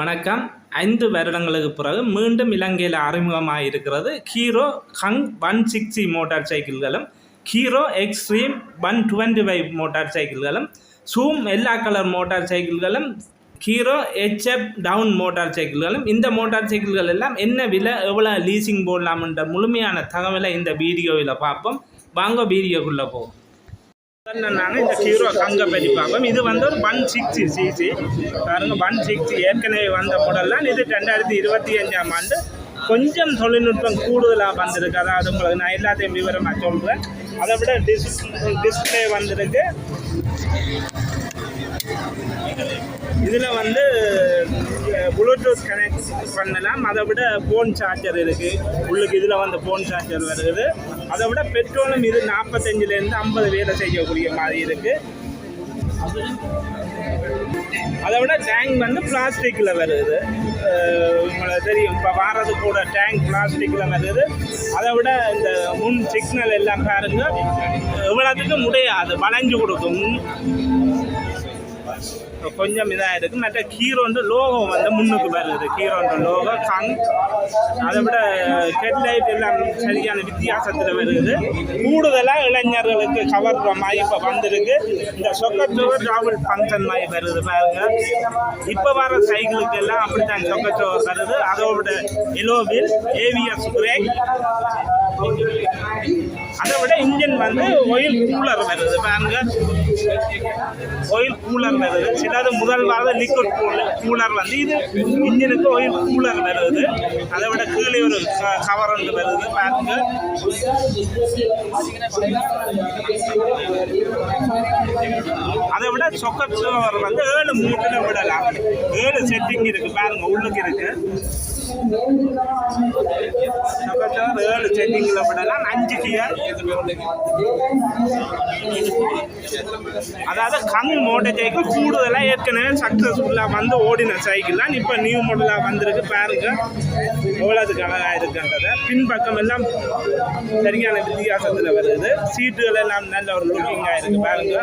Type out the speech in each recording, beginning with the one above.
வணக்கம். ஐந்து வருடங்களுக்கு பிறகு மீண்டும் இலங்கையில் அறிமுகமாக இருக்கிறது Hero Hunk one sixty motor சைக்கிள்களும் Hero Xtreme one twenty five motor சைக்கிள்களும் zoom எல்லா கலர் மோட்டார் சைக்கிள்களும் ஹீரோ ஹெச்எப் டவுன் மோட்டார் சைக்கிள்களும். இந்த மோட்டார் சைக்கிள்கள் எல்லாம் என்ன விலை எவ்வளோ லீசிங் போடலாம்ன்ற முழுமையான தகவலை இந்த வீடியோவில் பார்ப்போம். வாங்க வீடியோக்குள்ளே போகும் நாங்கள் இந்த ஹீரோ கங்க பற்றி இது வந்து ஒரு ஒன் சிக்ஸ்டி சிசி பாருங்க ஒன் சிக்ஸ்டி ஏற்கனவே வந்த மாடல்லாம் இது ரெண்டாயிரத்தி இருபத்தி அஞ்சாம் ஆண்டு கொஞ்சம் தொழில்நுட்பம் கூடுதலாக வந்திருக்கு. அதாவது உங்களுக்கு நான் எல்லாத்தையும் விவரமாக சொல்கிறேன் அதை விட டிஸ் டிஸ்பிளே வந்திருக்கு. இதில் வந்து ப்ளூடூத் கனெக்ட் பண்ணலாம். அதை விட ஃபோன் சார்ஜர் இருக்குது உள்ளுக்கு இதில் வந்து ஃபோன் சார்ஜர் வருது. அதை விட பெட்ரோலும் இது நாற்பத்தஞ்சிலேருந்து ஐம்பது வேலை செய்யக்கூடிய மாதிரி இருக்குது அதை விட டேங்க் வந்து பிளாஸ்டிக்கில் வருது. உங்களுக்கு தெரியும். இப்போ வாரது கூட டேங்க் பிளாஸ்டிக்கில் வருது. அதை விட இந்த முன் சிக்னல் எல்லாம் பாருங்க. எவ்வளோத்துக்கு முடியாது. வளைஞ்சு கொடுக்கும். கொஞ்சம் இதாக இருக்குது மற்ற கீரோன்ற லோகம் வந்து முன்னுக்கு வருது கீரோன்ற லோகம் கங் அதை விட ஹெட்லைட் எல்லாம் சரியான வித்தியாசத்தில் வருது. கூடுதலாக இளைஞர்களுக்கு கவர்ற மாதிரி இப்போ வந்திருக்கு. இந்த சொக்கச்சோர் ராகுல் ஃபங்க்ஷன் மாதிரி வருது பாருங்க. இப்போ வர சைக்கிளுக்கு எல்லாம் அப்படித்தான் சொக்கச்சோர் வருது. அதோட எலோவில் ஏவிஎஸ் பிரேக் அதை விட இன்ஜின் வந்து ஒயில் கூலர் வருது. பாருங்க ஒயில் கூலர் வருது. சிலது முதல் வாரம் லிக்விட் கூலர் கூலர் வந்து இது இன்ஜினுக்கு ஒயில் கூலர் வருது. அதை விட கீழே ஒரு கவர் ஒன்று வருது. பாருங்க அதை விட சொக்கச்சோர் வந்து ஏழு மூட்டில் விடலாம். ஏழு செட்டிங் இருக்கு. பாருங்க உள்ளுக்கு இருக்கு. ஏழு செட்டிங்கில் விடலாம். அதாவது கங் மோட்டர் சைக்கிள் கூடுதலாக ஏற்கனவே சக்ஸஸ்ஃபுல்லாக வந்து ஓடின சைக்கிள் தான். இப்போ நியூ மாடலாக வந்திருக்கு. பாருங்க. எவ்வளோதுக்கு அழகாக இருக்குன்றதை. பின்பக்கம் எல்லாம் சரியான வித்தியாசத்தில் வருது. சீட்டுகள் எல்லாம் நல்ல ஒரு லுக்கிங்காக இருக்கு. பாருங்க.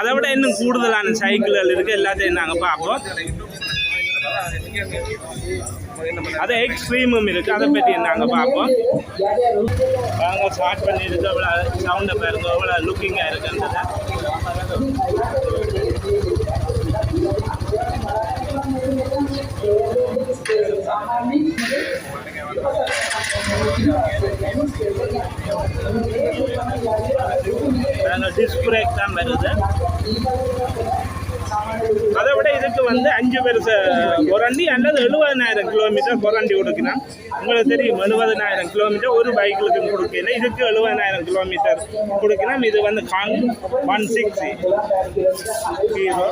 அதை விட இன்னும் கூடுதலான சைக்கிள்கள் இருக்குது எல்லாத்தையும் நாங்கள் பார்ப்போம். அது எக்ஸ்ட்ரீமும் இருக்குது அதை பற்றி நாங்கள் பார்ப்போம். நாங்கள் ஸ்டார்ட் பண்ணியிருக்கு அவ்வளோ சவுண்டை பாருங்க. அவ்வளோ லுக்கிங்காக இருக்குன்றத நாங்கள் டிஸ்க் தான் வருது. பேருக்கு இதுக்கு வந்து அஞ்சு வருஷ குரண்டி அல்லது எழுபதனாயிரம் கிலோமீட்டர் குரண்டி கொடுக்கலாம் உங்களுக்கு தெரியும் எழுபதனாயிரம் கிலோமீட்டர் ஒரு பைக்கிலுக்கு கொடுக்கல இதுக்கு எழுபதனாயிரம் கிலோமீட்டர் கொடுக்கலாம் இது வந்து காங் ஒன் சிக்ஸ் ஹீரோ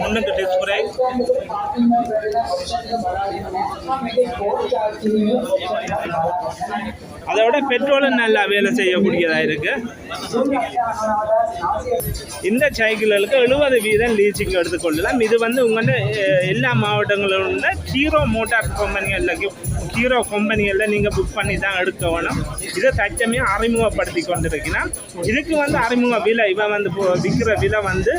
முன்னுக்கு டிஸ்க் அதோட பெட்ரோலும் நல்லா வேலை செய்யக்கூடியதாக இருக்கு. இந்த சைக்கிள்களுக்கு எழுபது வீதம் லீச்சிங் எடுத்துக்கொள்ளலாம் இது வந்து உங்கள்கிட்ட எல்லா மாவட்டங்களிலும் உள்ள ஹீரோ மோட்டார் கம்பெனிகளில் ஹீரோ கம்பெனிகளில் நீங்கள் புக் பண்ணி தான் எடுக்க வேணும் இதை தச்சமே அறிமுகப்படுத்தி கொண்டிருக்கிறான். இதுக்கு வந்து அறிமுக விலை இவன் வந்து விற்கிற விலை வந்து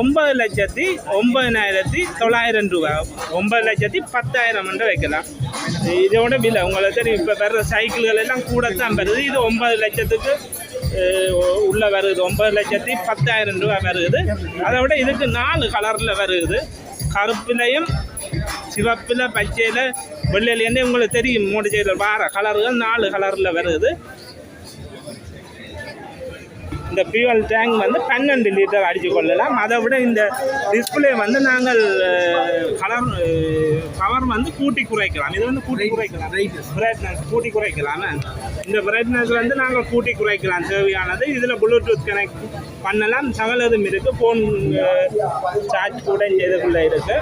ஒன்பது லட்சத்தி ஒன்பதினாயிரத்தி தொள்ளாயிரம் ரூபா. ஒன்பது லட்சத்தி பத்தாயிரம் என்று வைக்கலாம். இதோட விலை உங்களுக்கு தெரியும் இப்போ வர்ற சைக்கிள்கள் எல்லாம் கூட தான் வருது. இது ஒன்பது லட்சத்துக்கு உள்ளே வருது. ஒன்பது லட்சத்தி பத்தாயிரம் ரூபா வருது. அதை விட இதுக்கு நாலு கலரில் வருது. கருப்பிலையும் சிவப்பில் பச்சையில் வெள்ளையிலேருந்து உங்களுக்கு தெரியும். மூணு செய்த வார கலர்கள் நாலு கலரில் வருது. இந்த ஃபியூவல் டேங்க் வந்து பன்னெண்டு லிட்டர் அடித்து கொள்ளலாம். அதை விட இந்த டிஸ்பிளே வந்து நாங்கள் கலர் பவர் வந்து கூட்டி குறைக்கலாம். இது வந்து கூட்டி குறைக்கலாம். பிரைட்னஸ் கூட்டி குறைக்கலாம். இந்த பிரைட்னஸ் வந்து நாங்கள் கூட்டி குறைக்கலாம். தேவையானது இதில் ப்ளூடூத் கனெக்ட் பண்ணலாம். சகலதும் இருக்குது ஃபோன் சார்ஜ் கூட இதுக்குள்ளே இருக்குது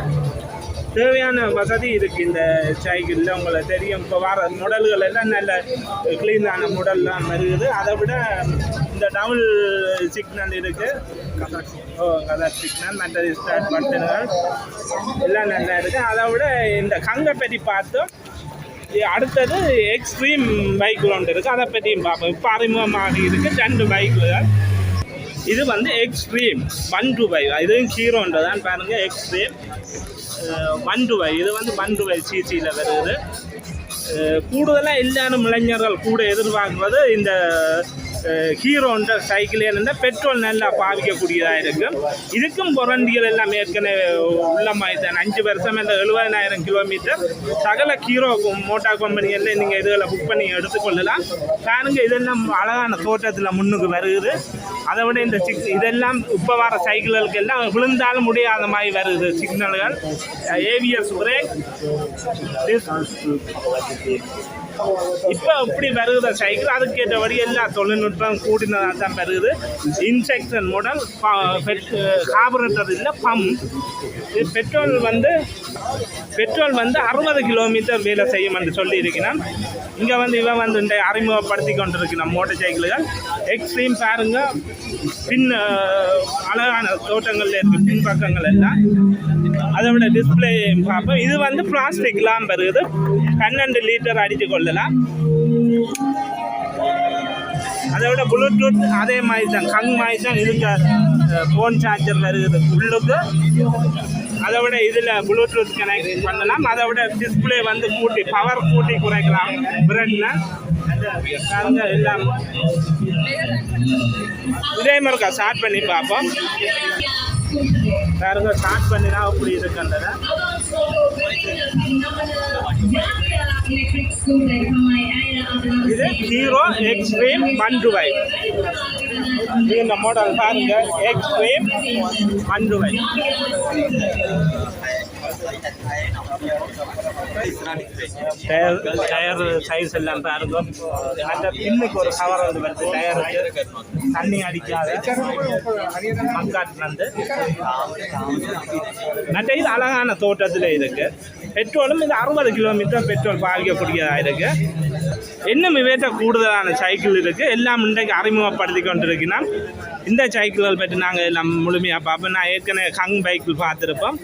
தேவையான வசதி இருக்குது இந்த சைக்கிளில். உங்களுக்கு தெரியும். இப்போ வர மாடல்கள் எல்லாம் நல்ல க்ளீனான மாடல்லாம் வருது அதை விட இந்த டபுள் சிக்னல் இருக்குது ஓ கலர் சிக்னல் மற்ற ஸ்டார்ட் பட்டன்கள் எல்லாம் நல்லா இருக்குது அதை விட இந்த கங்கை பற்றி பார்த்தோம் அடுத்தது எக்ஸ்ட்ரீம் பைக்கில் ஒன்று இருக்குது அதை பற்றியும் பார்ப்போம். இப்போ அறிமுகமாக இருக்குது ரெண்டு பைக்குகள் இது வந்து எக்ஸ்ட்ரீம் ஒன் டூ பை இதுவும் ஹீரோன்றது தான். பாருங்கள் எக்ஸ்ட்ரீம் ஒன் டூ பை இது வந்து ஒன் டூ பை சிசியில் வருது. கூடுதலாக எல்லாரும் இளைஞர்கள் கூட எதிர்பார்க்குறது இந்த ஹீரோன்ற சைக்கிள் இருந்தால் பெட்ரோல் நல்லா பாவிக்கக்கூடியதாக இருக்கும் இதுக்கும் புரண்டிகள் எல்லாம் ஏற்கனவே உள்ளமாய் தான். அஞ்சு வருஷம் இந்த எழுபதனாயிரம் கிலோமீட்டர் சகல ஹீரோ மோட்டார் கம்பெனிகளில் நீங்கள் இதுகளை புக் பண்ணி எடுத்துக்கொள்ளலாம். பாருங்க இதெல்லாம் அழகான தோட்டத்தில் முன்னுக்கு வருகுது அதை விட இந்த சிக் இதெல்லாம் இப்போ வர சைக்கிள்களுக்கு எல்லாம் விழுந்தாலும் முடியாத மாதிரி வருது சிக்னல்கள். ஏவிஎஸ் பிரேக் இப்போ எப்படி வருகிற சைக்கிள். அதுக்கேற்றபடி எல்லா தொழில்நுட்பம் கூடினதாக தான் பெருகுது இன்செக்ஷன் மாடல் கார்பரேட்டர் இல்லை பம்ப் இது பெட்ரோல் வந்து பெட்ரோல் வந்து அறுபது கிலோமீட்டர் வேலை செய்யும் என்று சொல்லி இருக்கிறான் இங்கே வந்து இவன் வந்து இந்த அறிமுகப்படுத்தி கொண்டிருக்கிறான் மோட்டார் சைக்கிள்கள் எக்ஸ்ட்ரீம் பாருங்க. பின் அழகான தோட்டங்களில் இருக்கு பின்பக்கங்கள் எல்லாம். அதோட டிஸ்பிளே பார்ப்போம். இது வந்து பிளாஸ்டிக்லாம் வருது. பன்னெண்டு லிட்டர் அடித்து கொள்ளலாம். அதோட ப்ளூடூத் அதே மாதிரி தான். கங் மாதிரி தான் இதுக்கு ஃபோன் சார்ஜர் வருது உள்ளுக்கு. அதை விட இதில் ப்ளூடூத் கனெக்ட் பண்ணலாம். அதை விட டிஸ்பிளே வந்து கூட்டி பவர் கூட்டி குறைக்கலாம். பிரெட்ல எல்லாம். இதே மாதிரி ஸ்டார்ட் பண்ணி பார்ப்போம். பாருங்க ஸ்டார்ட் பண்ணினா அப்படி இருக்குன்றத. இது ஹீரோ எக்ஸ்ட்ரீம் ஒன் ஃபைவ் இது இந்த மாடல் பாருங்க. Extreme one five tyre tyre size எல்லாம் பாருங்க அந்த பின்னுக்கு ஒரு கவர் வந்து வருது டயருக்கு தண்ணி அடிக்காத மக்காட்டு வந்து மற்ற இது அழகான தோட்டத்தில் இருக்கு. பெட்ரோலும் இது அறுபது கிலோமீட்டர் பெட்ரோல் பாதிக்கக்கூடியதாக இருக்கு. இன்னும் இவேட்ட கூடுதலான சைக்கிள் இருக்குது எல்லாம் இன்றைக்கு அறிமுகப்படுத்தி கொண்டிருக்கிறோம். இந்த சைக்கிள்கள் பற்றி நாங்கள் எல்லாம் முழுமையாக பார்ப்போம். நான் ஏற்கனவே கங் பைக்கில் பார்த்துருப்போம்.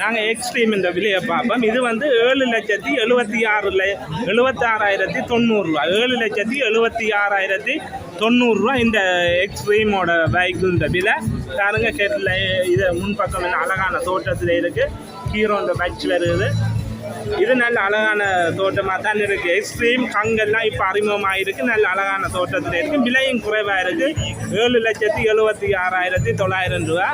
நாங்கள் எக்ஸ்ட்ரீம் இந்த விலையை பார்ப்போம். இது வந்து ஏழு லட்சத்தி எழுபத்தி ஆறு எழுபத்தி ஆறாயிரத்தி தொண்ணூறுரூவா ஏழு லட்சத்தி எழுபத்தி ஆறாயிரத்தி தொண்ணூறுரூவா இந்த எக்ஸ்ட்ரீமோட பைக்கு இந்த விலை. பாருங்க கேட்டில் இது முன்பக்கம் என்ன அழகான தோட்டத்தில் இருக்குது ஹீரோ இந்த பட்ச் வருது இது நல்ல அழகான தோட்டமாக தான் இருக்குது எக்ஸ்ட்ரீம் கங்கெல்லாம் இப்போ அறிமுகமாக இருக்குது நல்ல அழகான தோட்டத்தில் இருக்குது விலையும் குறைவாக இருக்குது ஏழு லட்சத்தி எழுபத்தி ஆறாயிரத்தி தொள்ளாயிரம் ரூபா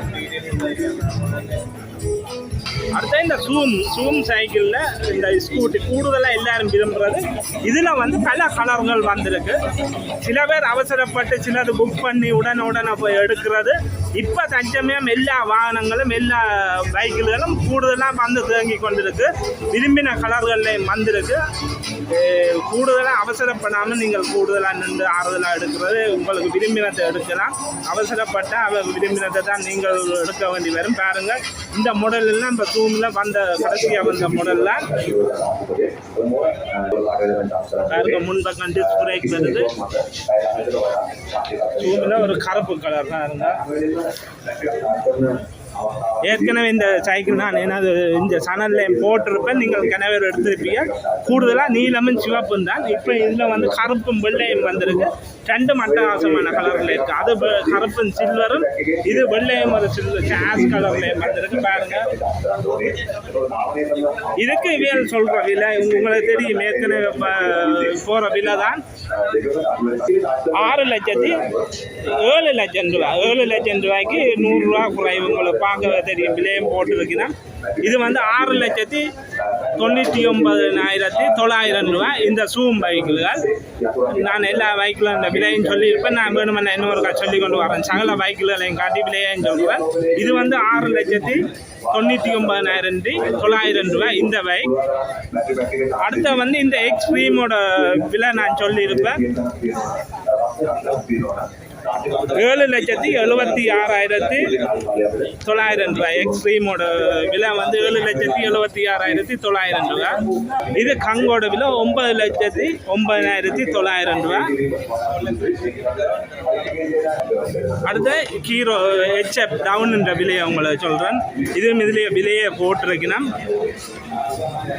அடுத்த இந்த சூம் சூம் சைக்கிளில் இந்த ஸ்கூட்டி கூடுதலாக எல்லாரும் விரும்புகிறது இதில் வந்து பல கலர்கள் வந்திருக்கு. சில பேர் அவசரப்பட்டு சிலது புக் பண்ணி உடனே உடனே போய் எடுக்கிறது. இப்போ தஞ்சமயம் எல்லா வாகனங்களும் எல்லா பைக்குகளும் கூடுதலாக வந்து தேங்கி கொண்டிருக்கு. விரும்பின கலர்கள்லையும் வந்திருக்கு. கூடுதலாக அவசரப்படாமல் நீங்கள் கூடுதலாக நின்று ஆறுதலாக எடுக்கிறது. உங்களுக்கு விரும்பினத்தை எடுக்கலாம். அவசரப்பட்டால் அவ விரும்பினத்தை தான் நீங்கள் எடுக்க வேண்டி வரும். பாருங்கள் இந்த மாடல் எல்லாம் இப்போ ஜூமில் வந்த கடைசியாக வந்த மாடலில் பாருங்க முன்பக்கம் டிஸ்க் பிரேக் வருது. ஜூமில் ஒரு கருப்பு கலர் தான் இருந்தா. ஏற்கனவே இந்த சைக்கிள் நான் என்னது இந்த சனல்ல போட்டிருப்பேன். நீங்கள் கிணவர் எடுத்திருப்பீங்க. கூடுதலாக நீலமும் சிவப்பும் தான். இப்போ இதில் வந்து கருப்பும் வெள்ளையும் வந்திருக்கு. ரெண்டு மட்டவாசமான கலரில் இருக்குது அது வெ- கருப்பும் சில்வரும் இது வெள்ளையும் ஒரு சில்வர் கேஸ் கலர்லையும் வந்திருக்கு. பாருங்க. இதுக்கு இவியல் சொல்கிற விலை உங்களுக்கு தெரியும். ஏற்கனவே போகிற விலை தான் ஆறு லட்சத்தி ஏழு லட்சம் ரூபா. ஏழு லட்சம் ரூபாய்க்கு நூறுரூவா குறைவு. உங்களுக்கு பார்க்கவே தெரியும். விலையும் போட்டுருக்குன்னா இது வந்து ஆறு லட்சத்தி தொண்ணூற்றி ஒன்பதாயிரத்தி தொள்ளாயிரம் ரூபா இந்த சூம் பைக்குகள் நான் எல்லா பைக்கிலும் இந்த விலையும் சொல்லியிருப்பேன். நான் வேணுமென்ன இன்னொரு சொல்லி கொண்டு வரேன். சகல பைக்குகளையும் காட்டி விலையும் சொல்லுவேன். இது வந்து ஆறு லட்சத்தி தொண்ணூற்றி ஒன்பதாயிரத்தி தொள்ளாயிரம் ரூபா இந்த பைக் அடுத்த வந்து இந்த எக்ஸ்ட்ரீமோட விலை நான் சொல்லியிருப்பேன். ஏழு லட்சத்தி எழுபத்தி ஆறாயிரத்தி தொள்ளாயிரம் ரூபாய். எக்ஸ்ட்ரீமோட விலை வந்து ஏழு லட்சத்தி எழுபத்தி ஆறாயிரத்தி தொள்ளாயிரம் ரூபா இது கங்கோட விலை ஒன்பது லட்சத்தி ஒன்பதாயிரத்தி தொள்ளாயிரம் ரூபா அடுத்து கீரோ ஹெச்எப் டவுன்ன்ற விலையை உங்களை சொல்கிறேன் இதுவும் இதுலேயே விலையை போட்டிருக்கணும்.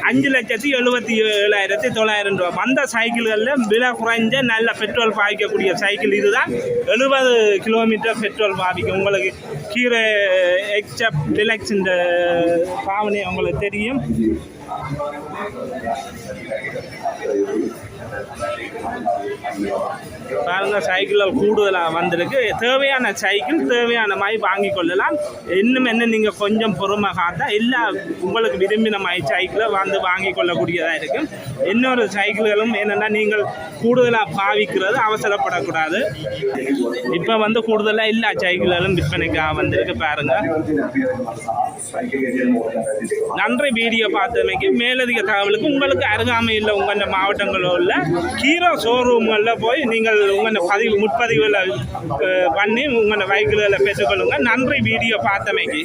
அஞ்சு லட்சத்தி எழுபத்தி ஏழாயிரத்தி தொள்ளாயிரம் ரூபா வந்த சைக்கிள்களில் விலை குறைஞ்ச நல்ல பெட்ரோல் பாவிக்கக்கூடிய சைக்கிள் இதுதான். எழுபது கிலோமீட்டர் பெட்ரோல் பாவிக்கும் உங்களுக்கு கீரை எக்ஸப் டிலக்ஸ் இந்த பாவனை உங்களுக்கு தெரியும். பாருங்க சைக்கிளில் கூடுதலாக வந்திருக்கு. தேவையான சைக்கிள் தேவையான மாதிரி வாங்கி கொள்ளலாம். இன்னும் என்ன நீங்கள் கொஞ்சம் பொறுமை காத்தா எல்லா உங்களுக்கு விரும்பின மாதிரி சைக்கிளை வந்து வாங்கி கொள்ளக்கூடியதாக இருக்கும். இன்னொரு சைக்கிள்களும் என்னென்னா நீங்கள் கூடுதலாக பாவிக்கிறது அவசரப்படக்கூடாது. இப்போ வந்து கூடுதலாக எல்லா சைக்கிள்களும் விற்பனைக்காக வந்திருக்கு பாருங்க. நன்றி வீடியோ பார்த்தமைக்கு மேலதிக தகவலுக்கு உங்களுக்கு அருகாமையில் உங்கள் மாவட்டங்களில் உள்ள ஹீரோ ஷோரூம்களில் போய் நீங்கள் உங்கள் பதிவு முற்பதிவுகளை பண்ணி உங்கள் வெஹிக்கிள்களை பெற்றுக்கொள்ளுங்கள் நன்றி வீடியோ பார்த்தமைக்கு.